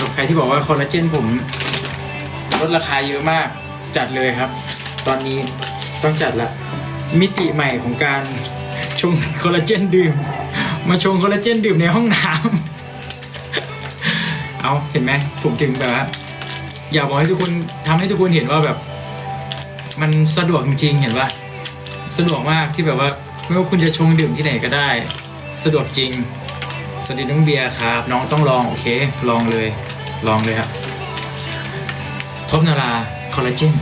ำหรับใครที่บอกว่าคอลลาเจนผมลดราคาเยอะมากจัดเลยครับ ตอนนี้ต้องจัดละ มิติใหม่ของการชงคอลลาเจนดื่ม มาชงคอลลาเจนดื่มในห้องน้ำ เอาเห็นไหมผมถึงแบบว่าอยากบอกให้ทุกคนทำให้ทุกคนเห็นว่าแบบ มันสะดวกจริงๆเห็นปะสะดวกมากที่แบบว่าไม่ว่าคุณจะชงดื่มที่ไหนก็ได้ สะดวกจริง สวัสดีน้องเบียร์ครับ น้องต้องลองโอเค ลองเลย ลองเลยครับทบนาราคอลลาเจน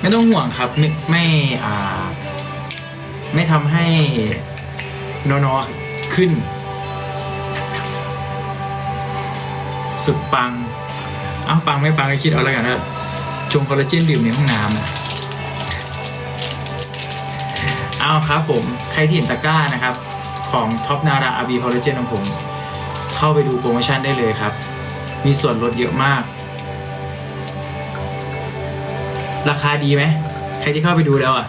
ไม่ต้องห่วงครับไม่ไม่อ่า ไม่ทำให้นอนอขึ้น สุดปัง เอาปังไม่ปังก็คิดเอาแล้วกันนะชงคอลลาเจนดื่มในห้องน้ำเอาครับผม ใครที่เห็นตะกร้านะครับ ของท็อปนาราอาบีคอลลาเจนของผม เข้าไปดูโปรโมชั่นได้เลยครับ มีส่วนลดเยอะมาก ราคาดีไหม ใครที่เข้าไปดูแล้วอะ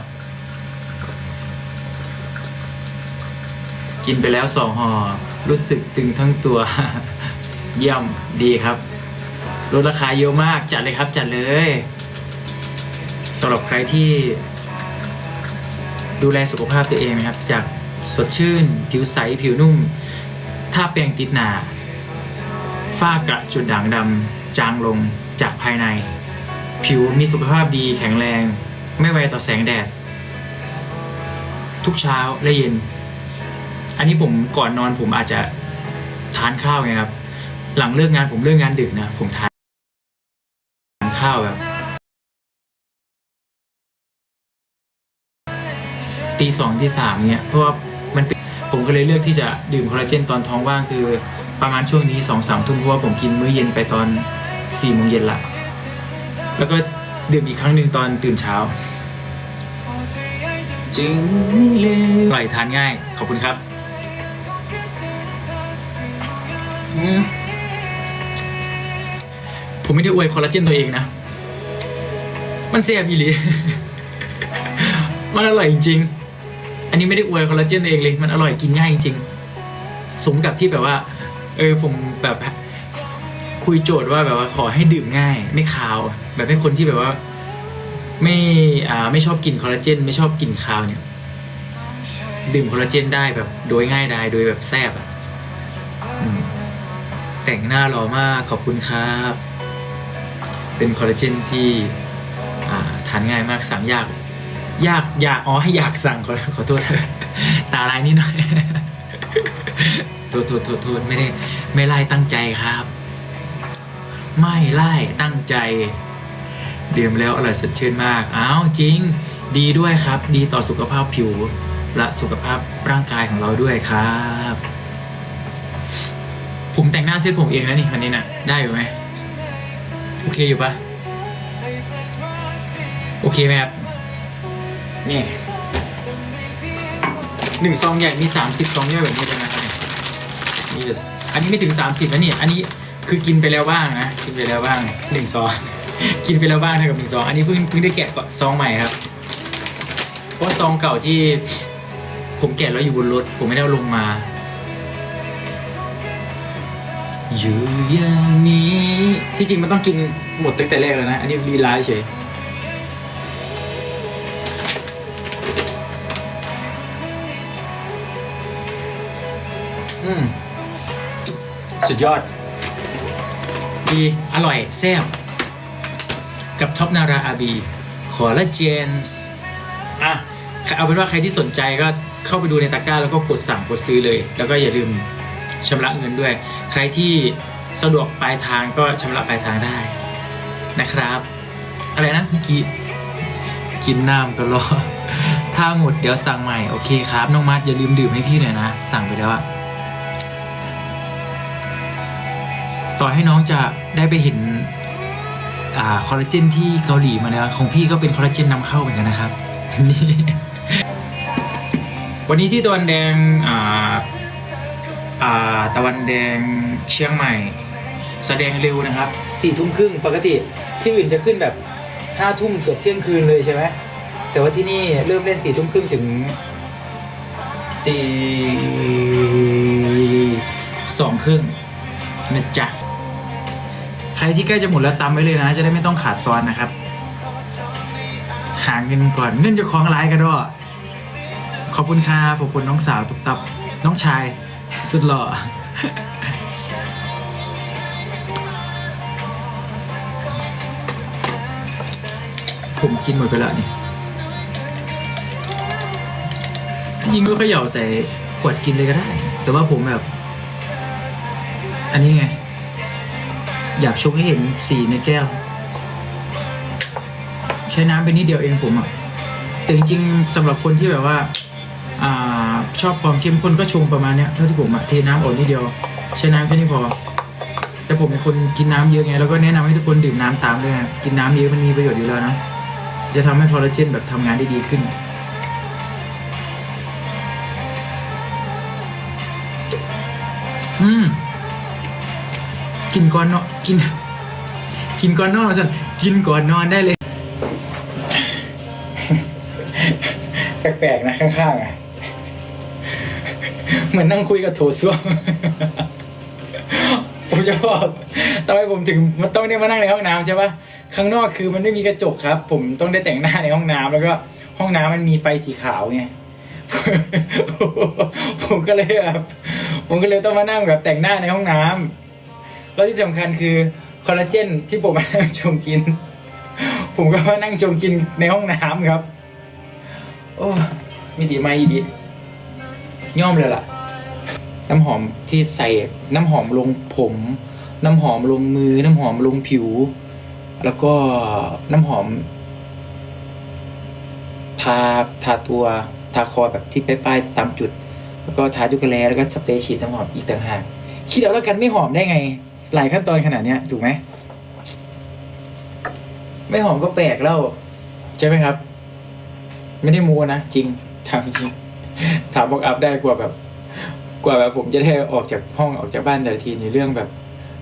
กินไปแล้วสองห่อรู้สึกตึงทั้งตัว เยี่ยมดีครับ ลดราคาเยอะมากจัดเลยครับจัดเลยสำหรับใครที่ดูแลสุขภาพตัวเองนะครับอยาก สดชื่น ผิวใส ผิวนุ่ม ถ้าแปรงติดหนาฝ้ากระจุดด่างดำจางลงจากภายใน ผิวมีสุขภาพดีแข็งแรง ไม่ไวต่อแสงแดด ทุกเช้าและเย็น อันนี้ผมก่อนนอนผมอาจจะทานข้าวไงครับ หลังเลิกงานผมเลิกงานดึกนะ ผมทานข้าวแบบ ตีสองตีสามเนี่ยเพราะว่ามันผมก็เลยเลือกที่จะดื่มคอลลาเจนตอนท้องว่างคือประมาณช่วงนี้สองสามทุ่มเพราะว่าผมกินมื้อเย็นไปตอนสี่โมงเย็นละแล้วก็ดื่มอีกครั้งหนึ่งตอนตื่นเช้าจึงเลยอร่อยทานง่าย ขอบคุณครับผมไม่ได้อวยคอลลาเจนตัวเองนะ มันเสียบอีหลี มันอร่อยจริง อันนี้ไม่ได้อวยคอลลาเจนตัวเองเลย มันอร่อยกินง่ายจริงๆสมกับที่แบบว่า เออผมแบบคุยโจทย์ว่าแบบว่าขอให้ดื่มง่าย ไม่คาว แบบให้คนที่แบบว่า ไม่อ่าไม่ชอบกินคอลลาเจน ไม่ชอบกินคาวเนี่ย ดื่มคอลลาเจนได้แบบโดยง่ายไดายโดยแบบแซบอะแต่งหน้าหล่อมากขอบคุณครับ เป็นคอลลาเจนที่ทานง่ายมากสั่งยาก อยากอยากอ๋อให้อยากสั่งขอขอโทษตาลายนิดหน่อยโทษโทษโทษโทษไม่ได้ไม่ไล่ตั้งใจครับ ไม่ไล่ตั้งใจดื่มแล้วอร่อยสดชื่นมากอ้าวจริง ดีด้วยครับ ดีต่อสุขภาพผิวและสุขภาพร่างกายของเราด้วยครับ ผมแต่งหน้าเซ็ตผมเองนะนี่วันนี้นะ่ะได้อยู่ไหมโอเคอยู่ปะโอเคไหมครับ นี่หนึ่งซองใหญ่มีสามสิบซองย่อยแบบนี้เลยนะครับนี่จะอันนี้ไม่ถึงสามสิบนะเนี่ยอันนี้คือกินไปแล้วบ้างนะ กินไปแล้วบ้างหนึ่งซอง กินไปแล้วบ้างเท่ากับหนึ่งซอง อันนี้เพิ่งเพิ่งได้แกะซองใหม่ครับ เพราะซองเก่าที่ผมแกะแล้วอยู่บนรถ ผมไม่ได้เอาลงมา อยู่อย่างนี้ ที่จริงมันต้องกินหมดตั้งแต่แรกแล้วนะ อันนี้รีไลน์เฉย สุดยอด ดีอร่อยแซ่บกับท็อปนาราอาบีคอลลาเจนส์อะเอาเป็นว่าใครที่สนใจก็เข้าไปดูในตะกร้าแล้วก็กดสั่งกดซื้อเลย แล้วก็อย่าลืมชำระเงินด้วย ใครที่สะดวกปลายทางก็ชำระปลายทางได้นะครับ อะไรนะเมื่อกี้กินน้ำก็รอถ้าหมดเดี๋ยวสั่งใหม่ โอเคครับ น้องมัดอย่าลืมดื่มให้พี่หน่อยนะ สั่งไปแล้วอะ ต่อให้น้องจะได้ไปเห็นอคอลลาเจนที่เกาหลีมาแล้วของพี่ก็เป็นคอลลาเจนนำเข้าเหมือนกันนะครับนี่วันนี้ที่ตะวันแดงอ่าอ่าตะวันแดงเชียงใหม่ แสดงเร็วนะครับสี่ทุ่มครึ่งปกติที่อื่นจะขึ้นแบบห้าทุ่มเกือบเที่ยงคืนเลยใช่ไหมแต่ว่าที่นี่เริ่มเล่นสี่ทุ่มครึ่งถึงตีสองครึ่งนะจ๊ะ ใครที่ใกล้จะหมดแล้วตามไว้เลยนะ จะได้ไม่ต้องขาดตอนนะครับ หาเงินก่อนเงินจะคล้องร้ายกันด้วยขอบคุณครับขอบคุณน้องสาวตุกตับน้องชายสุดหล่อผมกินหมดไปแล้วนี่ที่จริงก็เขย่าใส่ขวดกินเลยก็ได้ แต่ว่าผมแบบ อันนี้ไง อยากชงให้เห็นสีในแก้ว ใช้น้ำไปนิดเดียวเองผมอะแต่จริงๆสำหรับคนที่แบบว่าอ่าชอบความเข้มข้นก็ชงประมาณเนี้ยเท่าที่ผมอะเทน้ำออกนิดเดียว ใช้น้ำแค่นี้พอ แต่ผมเป็นคนกินน้ำเยอะไงแล้วก็แนะนำให้ทุกคนดื่มน้ำตามด้วยนะกินน้ำเยอะมันมีประโยชน์อยู่แล้วนะจะทำให้คอลลาเจนแบบทำงานได้ดีขึ้นอืม กินก่อนเนาะกิน กินก่อนนอนสันกินก่อนนอนได้เลย แปลกๆนะข้างๆอะเหมือนนั่งคุยกับโถส้วมผมจะบอกทำไมผมถึงมันต้องได้มานั่งในห้องน้ำใช่ปะข้างนอกคือมันไม่มีกระจกครับ ผมต้องได้แต่งหน้าในห้องน้ำแล้วก็ห้องน้ำมันมีไฟสีขาวไงผมก็เลยแบบผมก็เลยต้องมานั่งแบบแต่งหน้าในห้องน้ำ แล้วที่สำคัญคือคอลลาเจนที่ผมมานั่งชงกิน ผมก็มานั่งชงกินในห้องน้ำครับ โอ้มีดีไม่ดีย่อมเลยล่ะ น้ำหอมที่ใส่น้ำหอมลงผม น้ำหอมลงมือ น้ำหอมลงผิว แล้วก็น้ำหอมทาทาตัวทาคอแบบที่ป้ายๆตามจุด แล้วก็ทาจุกแลแล้วก็สเปรย์ฉีดน้ำหอมอีกต่างหากคิดเอาแล้วกันไม่หอมได้ไง หลายขั้นตอนขนาดเนี้ย ถูกไหมไม่หอมก็แปลกแล้ว ใช่ไหมครับ ไม่ได้มูนะจริงถามจริงถามบอกอัพได้กว่าแบบ กว่าแบบผมจะได้ออกจากห้องออกจากบ้านแต่ละทีในเรื่องแบบ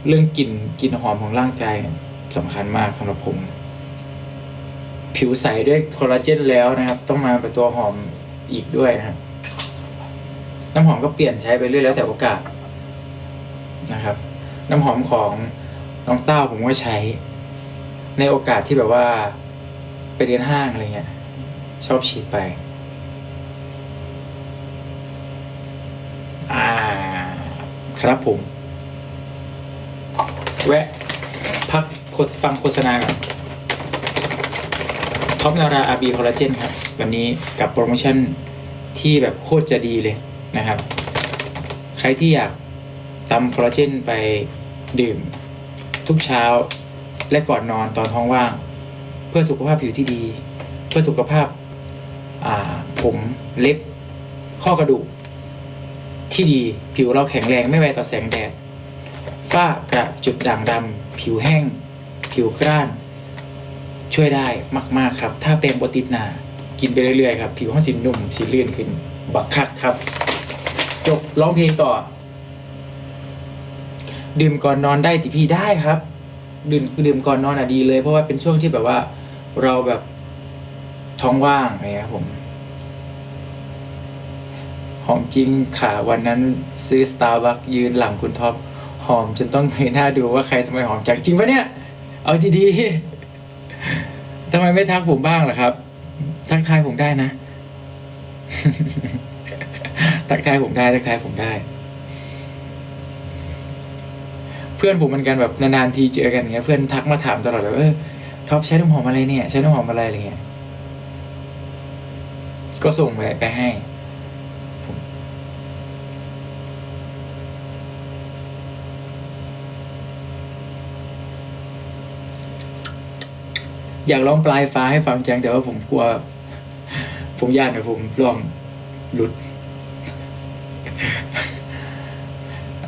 เรื่องกลิ่นกลิ่นหอมของร่างกายสำคัญมากสำหรับผม ผิวใสด้วยคอลลาเจนแล้วนะครับ ต้องมาเป็นตัวหอมอีกด้วยนะครับน้ำหอมก็เปลี่ยนใช้ไปเรื่อยแล้วแต่โอกาสนะครับ น้ำหอมของน้องเต้าผมก็ใช้ ในโอกาสที่แบบว่าไปเดินห้างอะไรเงี้ยชอบฉีดไป อ่า ครับผม แวะ พักฟังโฆษณาก่อนท็อปนาราอาบีคอลลาเจนครับ วันนี้กับโปรโมชั่นที่แบบโคตรจะดีเลยนะครับ ใครที่อยาก ตำคอลลาเจนไปดื่ม ทุกเช้าและก่อนนอนตอนท้องว่าง เพื่อสุขภาพผิวที่ดี เพื่อสุขภาพาผมเล็บ ข้อกระดูก ที่ดีผิวเราแข็งแรงไม่ไวต่อแสงแดดฝ้ากระจุดด่างดำผิวแห้ง ผิวกร้าน ช่วยได้มาก ๆ ครับ ถ้าเป็นบติดนา กินไปเรื่อย ๆ ครับ ผิวห้องสีนุ่มสีลื่นขึ้น บักคักครับ จบร้องเพลงต่อ ดื่มก่อนนอนได้ติพี่ได้ครับ ดื่มดื่มก่อนนอนอะดีเลย เพราะว่าเป็นช่วงที่แบบว่าเราแบบท้องว่างอะไรครับผมหอมจริงค่ะ วันนั้นซื้อสตาร์บัคยืนหลังคุณท็อปหอมจนต้องเงยหน้าดูว่าใครทำไมหอมจังจริงปะเนี่ย เอาดีๆทำไมไม่ทักผมบ้างล่ะครับ ทักทายผมได้นะ ทักทายผมได้ ทักทายผมได้ เพื่อนผมเหมือนกันแบบนานๆทีเจอกันอย่างเงี้ยเพื่อนทักมาถามตลอดแบบเออท็อปใช้น้ำหอมอะไรเนี่ย ใช้น้ำหอมอะไรอะไรเงี้ยก็ส่งไปไปให้อยากร้องปลายฟ้าให้ฟังจังแต่ว่าผมกลัว ผมยากนะผมร้องหลุด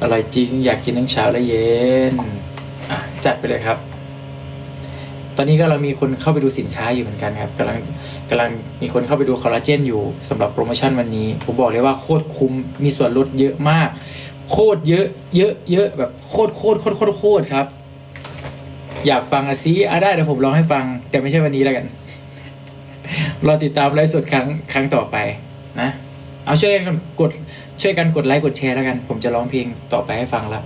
อะไรจริง อยากกินทั้งเช้าและเย็นอะจัดไปเลยครับ ตอนนี้ก็เรามีคนเข้าไปดูสินค้าอยู่เหมือนกันครับกำลังกำลังมีคนเข้าไปดูคอลลาเจนอยู่สำหรับโปรโมชั่นวันนี้ ผมบอกเลยว่าโคตรคุ้มมีส่วนลดเยอะมาก โคตรเยอะ เยอะเยอะแบบโคตรโคตรโคตรโคตรโคตรครับ อยากฟังอะซีอะได้เดี๋ยวผมร้องให้ฟัง แต่ไม่ใช่วันนี้แล้วกันรอติดตามไลฟ์สดครั้งครั้งต่อไปนะ เอาช่วยกันกดช่วยกันกดไลค์กดแชร์แล้วกัน ผมจะร้องเพลงต่อไปให้ฟังละ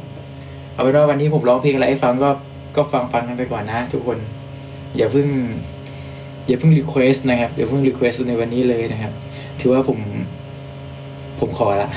เอาเป็นว่าวันนี้ผมร้องเพลงอะไรให้ฟังก็ก็ฟังฟังกันไปก่อนนะ ทุกคน อย่าเพิ่ง อย่าเพิ่งรีเควสนะครับอย่าเพิ่งรีเควสในวันนี้เลยนะครับ ถือว่าผม ผมขอละ